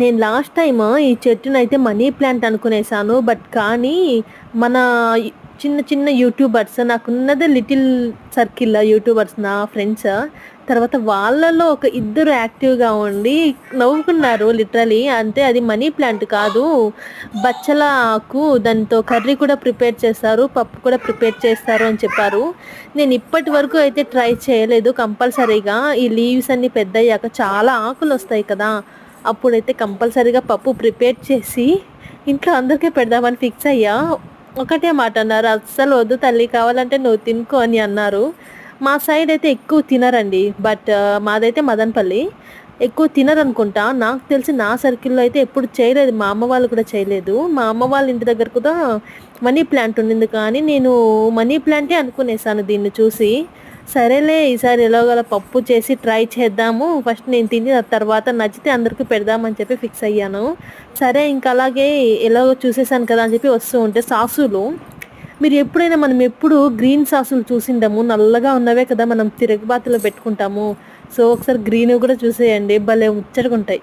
నేను last time ఈ చెట్టును అయితే మనీ ప్లాంట్ అనుకునేసాను బట్ కానీ మన చిన్న చిన్న యూట్యూబర్స్ నాకున్నది లిటిల్ సర్కిల్ యూట్యూబర్స్ నా ఫ్రెండ్స్ తర్వాత వాళ్ళలో ఒక ఇద్దరు యాక్టివ్గా ఉండి నవ్వుకున్నారు లిటరలీ అంటే అది మనీ ప్లాంట్ కాదు బచ్చల ఆకు దాంతో కర్రీ కూడా ప్రిపేర్ చేస్తారు పప్పు కూడా ప్రిపేర్ చేస్తారు అని చెప్పారు. నేను ఇప్పటి వరకు అయితే ట్రై చేయలేదు కంపల్సరీగా. ఈ లీవ్స్ అన్ని పెద్దయ్యాక చాలా ఆకులు వస్తాయి కదా. అప్పుడైతే కంపల్సరీగా పప్పు ప్రిపేర్ చేసి ఇంట్లో అందరికీ పెడదామని ఫిక్స్ అయ్యా. ఒకటే మాట అన్నారు. అస్సలు వద్దు తల్లి కావాలంటే నువ్వు తినుకో అని అన్నారు. మా సైడ్ అయితే ఎక్కువ తినరండి. బట్ మాదైతే మదనపల్లి. ఎక్కువ తినరనుకుంటా. నాకు తెలిసి నా సర్కిల్లో అయితే ఎప్పుడు చేయలేదు. మా అమ్మ వాళ్ళు కూడా చేయలేదు. మా అమ్మ వాళ్ళ ఇంటి దగ్గర కూడా మనీ ప్లాంట్ ఉండింది కానీ నేను మనీ ప్లాంటే అనుకునేసాను దీన్ని చూసి. సరేలే ఈసారి ఎలాగోలా పప్పు చేసి ట్రై చేద్దాము. ఫస్ట్ నేను తిని తర్వాత నచ్చితే అందరికీ పెడదామని చెప్పి ఫిక్స్ అయ్యాను. సరే ఇంకా అలాగే ఎలాగో చూసేసాను కదా అని చెప్పి వస్తూ ఉంటే సాసులు మీరు ఎప్పుడైనా మనం ఎప్పుడు గ్రీన్ సాసులు చూసిండము? నల్లగా ఉన్నవే కదా మనం తిరగబాతులో పెట్టుకుంటాము. సో ఒకసారి గ్రీన్ కూడా చూసేయండి. భలే ముచ్చటగా ఉంటాయి.